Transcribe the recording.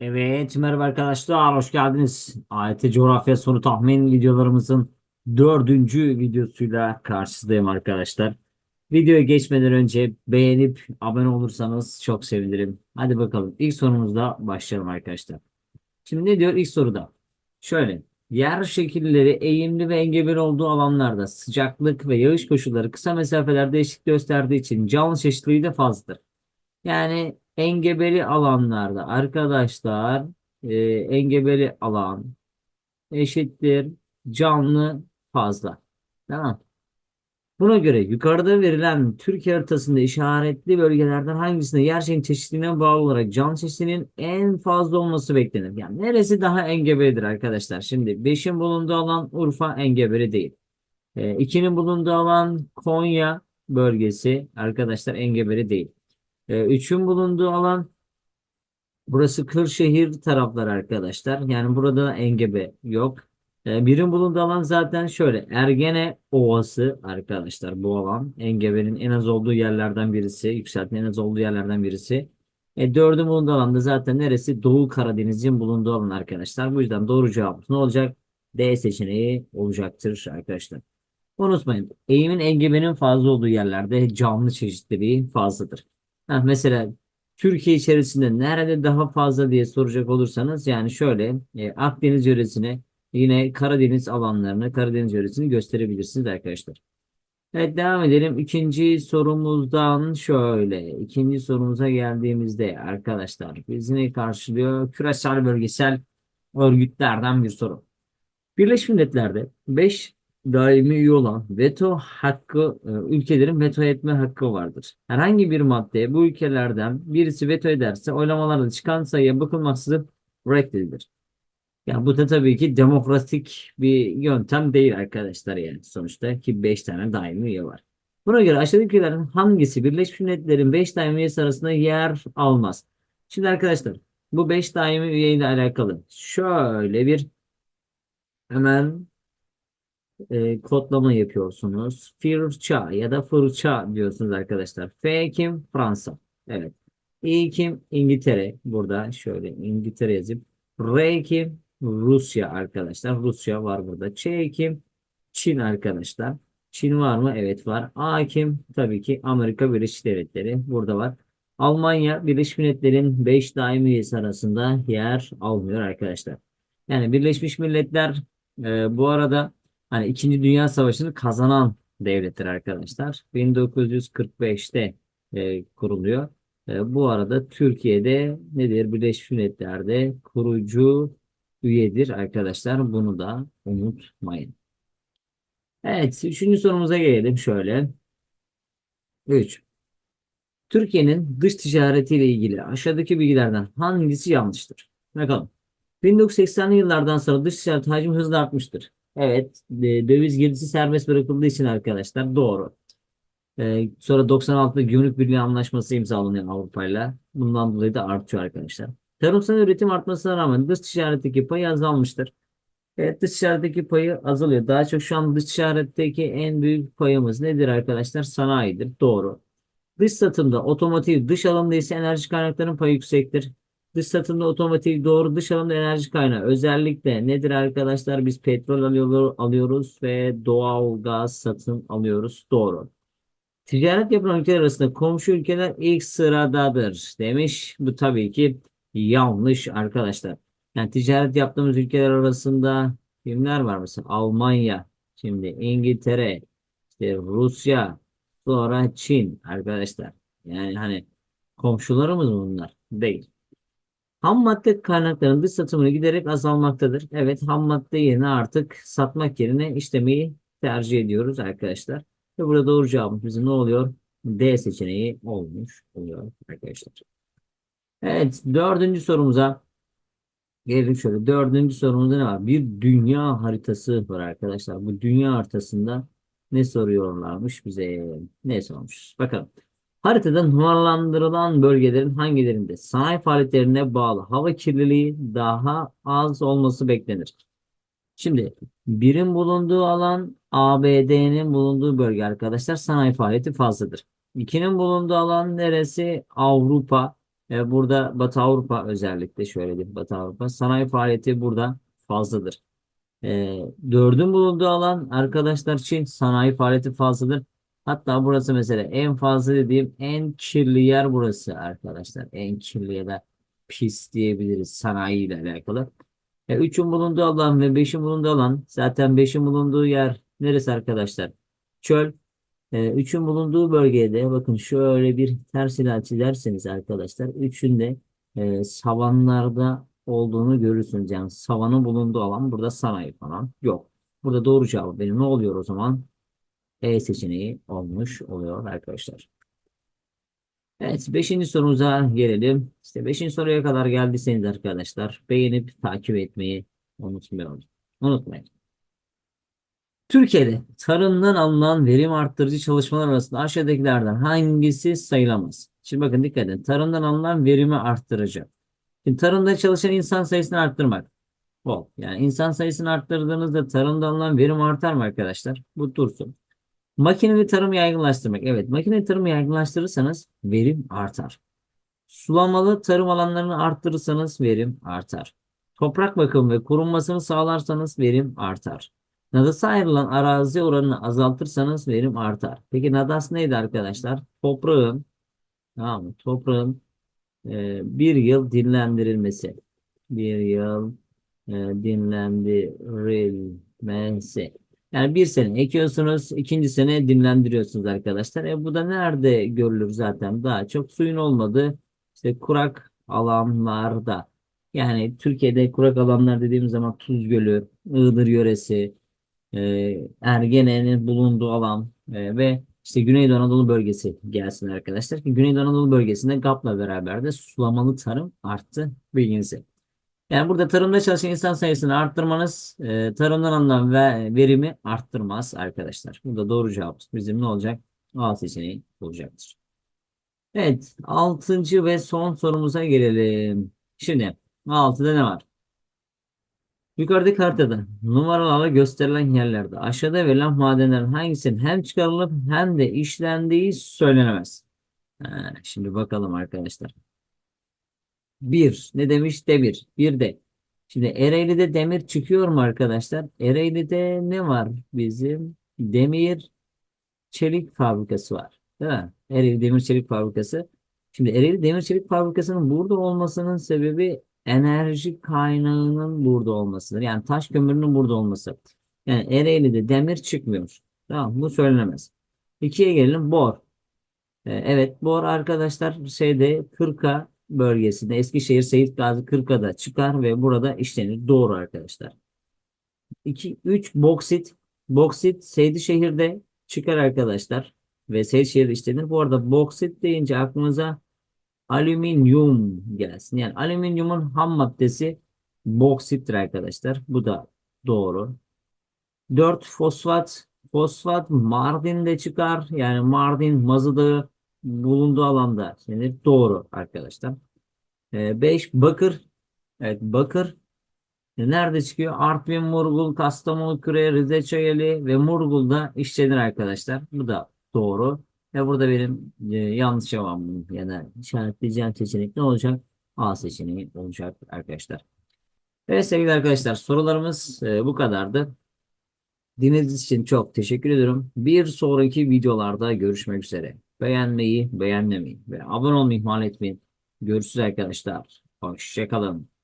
Evet, merhaba arkadaşlar, hoş geldiniz. AYT Coğrafya Soru Tahmin videolarımızın dördüncü videosuyla karşınızdayım arkadaşlar. Videoya geçmeden önce beğenip abone olursanız çok sevinirim. Hadi bakalım, ilk sorumuzla başlayalım arkadaşlar. Şimdi ne diyor ilk soruda? Şöyle, yer şekilleri eğimli ve engebeli olduğu alanlarda sıcaklık ve yağış koşulları kısa mesafelerde eşit gösterdiği için canlı çeşitliliği de fazladır. Yani engebeli alanlarda arkadaşlar e, engebeli alan eşittir canlı fazla. Tamam. Buna göre yukarıda verilen Türkiye haritasında işaretli bölgelerden hangisinde yer şeyin çeşitliliğine bağlı olarak canlı çeşitliliğinin en fazla olması beklenir? Yani neresi daha engebelidir arkadaşlar? Şimdi 5'in bulunduğu alan Urfa engebeli değil. E, 2'nin bulunduğu alan Konya bölgesi arkadaşlar engebeli değil. E, üçün bulunduğu alan burası Kırşehir tarafları arkadaşlar. Yani burada engebe yok. E, birin bulunduğu alan zaten şöyle Ergene Ovası arkadaşlar bu alan. Engebenin en az olduğu yerlerden birisi. Yükseltinin en az olduğu yerlerden birisi. E, dördün bulunduğu alanda zaten neresi? Doğu Karadeniz'in bulunduğu alan arkadaşlar. Bu yüzden doğru cevabımız ne olacak? D seçeneği olacaktır arkadaşlar. Unutmayın. Eğimin engebenin fazla olduğu yerlerde canlı çeşitliliği fazladır. Ha, mesela Türkiye içerisinde nerede daha fazla diye soracak olursanız yani şöyle e, Akdeniz yöresine yine Karadeniz alanlarını Karadeniz yöresini gösterebilirsiniz arkadaşlar. Evet devam edelim. İkinci sorumuzdan şöyle. İkinci sorumuza geldiğimizde arkadaşlar bizi ne karşılıyor? Küresel bölgesel örgütlerden bir soru. Birleşmiş Milletler'de 5 daimi üye olan veto hakkı e, ülkelerin veto etme hakkı vardır. Herhangi bir maddeye bu ülkelerden birisi veto ederse oylamalarda çıkan sayıya bakılmaksızın reddedilir. Yani bu da tabii ki demokratik bir yöntem değil arkadaşlar yani sonuçta ki 5 tane daimi üye var. Buna göre aşağıdaki ülkelerin hangisi Birleşmiş Milletler'in 5 daimi üyesi arasında yer almaz? Şimdi arkadaşlar bu 5 daimi üye ile alakalı şöyle bir hemen e, kodlama yapıyorsunuz. Fırça ya da fırça diyorsunuz arkadaşlar. F kim? Fransa. Evet. İ kim? İngiltere. Burada şöyle İngiltere yazıp. R kim? Rusya arkadaşlar. Rusya var burada. Ç kim? Çin arkadaşlar. Çin var mı? Evet var. A kim? Tabii ki Amerika Birleşik Devletleri. Burada var. Almanya Birleşmiş Milletler'in 5 daimi üyesi arasında yer almıyor arkadaşlar. Yani Birleşmiş Milletler e, bu arada Hani İkinci Dünya Savaşı'nı kazanan devlettir arkadaşlar. 1945'te e, kuruluyor. E, bu arada Türkiye'de nedir? Birleşmiş Milletler'de kurucu üyedir arkadaşlar. Bunu da unutmayın. Evet, üçüncü sorumuza gelelim şöyle. 3. Türkiye'nin dış ticaretiyle ilgili aşağıdaki bilgilerden hangisi yanlıştır? Bakalım. 1980'li yıllardan sonra dış ticaret hacmi hızla artmıştır. Evet, e, döviz girdisi serbest bırakıldığı için arkadaşlar doğru. E, sonra 96'da Gümrük Birliği Anlaşması imzalanıyor Avrupa ile. Bundan dolayı da artıyor arkadaşlar. Tarımsal üretim artmasına rağmen dış ticaretteki payı azalmıştır. Evet, dış ticaretteki payı azalıyor. Daha çok şu an dış ticaretteki en büyük payımız nedir arkadaşlar? Sanayidir. Doğru. Dış satımda otomotiv, dış alımda ise enerji kaynaklarının payı yüksektir. Dış satımda otomotiv doğru dış alımda enerji kaynağı. Özellikle nedir arkadaşlar? Biz petrol alıyor, alıyoruz ve doğal gaz satın alıyoruz. Doğru. Ticaret yapan ülkeler arasında komşu ülkeler ilk sıradadır demiş. Bu tabii ki yanlış arkadaşlar. Yani ticaret yaptığımız ülkeler arasında kimler var mesela? Almanya, şimdi İngiltere, işte Rusya, sonra Çin arkadaşlar. Yani hani komşularımız bunlar değil. Ham madde kaynaklarının dış satımını giderek azalmaktadır. Evet ham madde yerine artık satmak yerine işlemeyi tercih ediyoruz arkadaşlar. Ve burada doğru cevabımız bizim ne oluyor? D seçeneği olmuş oluyor arkadaşlar. Evet dördüncü sorumuza gelelim şöyle. Dördüncü sorumuzda ne var? Bir dünya haritası var arkadaşlar. Bu dünya haritasında ne soruyorlarmış bize? Ne sormuş? Bakalım. Haritada numaralandırılan bölgelerin hangilerinde sanayi faaliyetlerine bağlı hava kirliliği daha az olması beklenir? Şimdi birin bulunduğu alan ABD'nin bulunduğu bölge arkadaşlar sanayi faaliyeti fazladır. İkinin bulunduğu alan neresi? Avrupa. E, burada Batı Avrupa özellikle şöyle diyeyim Batı Avrupa sanayi faaliyeti burada fazladır. E, dördün bulunduğu alan arkadaşlar için sanayi faaliyeti fazladır. Hatta burası mesela en fazla dediğim en kirli yer burası arkadaşlar. En kirli ya da pis diyebiliriz sanayi ile alakalı. E, üçün bulunduğu alan ve beşin bulunduğu alan zaten beşin bulunduğu yer neresi arkadaşlar? Çöl. E, üçün bulunduğu bölgede bakın şöyle bir ters ile çizerseniz arkadaşlar üçün de e, savanlarda olduğunu görürsünüz. Yani savanın bulunduğu alan burada sanayi falan yok. Burada doğru cevap benim ne oluyor o zaman? E seçeneği olmuş oluyor arkadaşlar. Evet, beşinci sorumuza gelelim. İşte beşinci soruya kadar geldiyseniz arkadaşlar beğenip takip etmeyi unutmayalım. Unutmayın. Türkiye'de tarımdan alınan verim arttırıcı çalışmalar arasında aşağıdakilerden hangisi sayılamaz? Şimdi bakın dikkat edin. Tarımdan alınan verimi arttırıcı. Şimdi tarımda çalışan insan sayısını arttırmak. O. Yani insan sayısını arttırdığınızda tarımda alınan verim artar mı arkadaşlar? Bu dursun. Makineli tarımı yaygınlaştırmak. Evet, makineli tarımı yaygınlaştırırsanız verim artar. Sulamalı tarım alanlarını arttırırsanız verim artar. Toprak bakımı ve korunmasını sağlarsanız verim artar. Nadasa ayrılan arazi oranını azaltırsanız verim artar. Peki nadas neydi arkadaşlar? Toprağın tamam mı? Toprağın e, bir yıl dinlendirilmesi. Bir yıl e, dinlendirilmesi. Yani bir sene ekiyorsunuz, ikinci sene dinlendiriyorsunuz arkadaşlar. E bu da nerede görülür zaten? Daha çok suyun olmadığı işte kurak alanlarda. Yani Türkiye'de kurak alanlar dediğimiz zaman Tuz Gölü, Iğdır yöresi, e, Ergene'nin bulunduğu alan e, ve işte Güneydoğu Anadolu bölgesi gelsin arkadaşlar. Ki Güneydoğu Anadolu bölgesinde GAP'la beraber de sulamalı tarım arttı bilginize. Yani burada tarımda çalışan insan sayısını arttırmanız e, tarımdan alınan ve verimi arttırmaz arkadaşlar. Burada doğru cevap bizim ne olacak? A seçeneği olacaktır. Evet, altıncı ve son sorumuza gelelim. Şimdi altıda ne var? Yukarıdaki haritada numaralarla gösterilen yerlerde aşağıda verilen madenlerin hangisinin hem çıkarılıp hem de işlendiği söylenemez. Ha, şimdi bakalım arkadaşlar. Bir. Ne demiş? Demir. Bir de. Şimdi Ereğli'de demir çıkıyor mu arkadaşlar? Ereğli'de ne var bizim? Demir çelik fabrikası var. Değil mi? Ereğli Demir Çelik Fabrikası. Şimdi Ereğli Demir Çelik Fabrikası'nın burada olmasının sebebi enerji kaynağının burada olmasıdır. Yani taş kömürünün burada olması. Yani Ereğli'de demir çıkmıyor. Tamam bu söylenemez. İkiye gelelim bor. Ee, evet bor arkadaşlar şeyde Kırka bölgesinde Eskişehir Seyit Gazi Kırka'da çıkar ve burada işlenir. Doğru arkadaşlar. 2 3 boksit. Boksit Seydişehir'de çıkar arkadaşlar ve Seydişehir'de işlenir. Bu arada boksit deyince aklınıza alüminyum gelsin. Yani alüminyumun ham maddesi boksittir arkadaşlar. Bu da doğru. 4 fosfat. Fosfat Mardin'de çıkar. Yani Mardin Mazıdağı bulunduğu alanda denir. Doğru arkadaşlar. 5 ee, bakır. Evet bakır. E, nerede çıkıyor? Artvin, Murgul, Kastamonu, Küre, Rize, Çayeli ve Murgul'da işlenir arkadaşlar. Bu da doğru. Ve burada benim e, yanlış cevabım ya da işaretleyeceğim seçenek ne olacak? A seçeneği olacak arkadaşlar. Evet sevgili arkadaşlar sorularımız e, bu kadardı. Dinlediğiniz için çok teşekkür ediyorum. Bir sonraki videolarda görüşmek üzere. Beğenmeyi, beğenmemeyi ve abone olmayı ihmal etmeyin. Görüşürüz arkadaşlar. Hoşçakalın.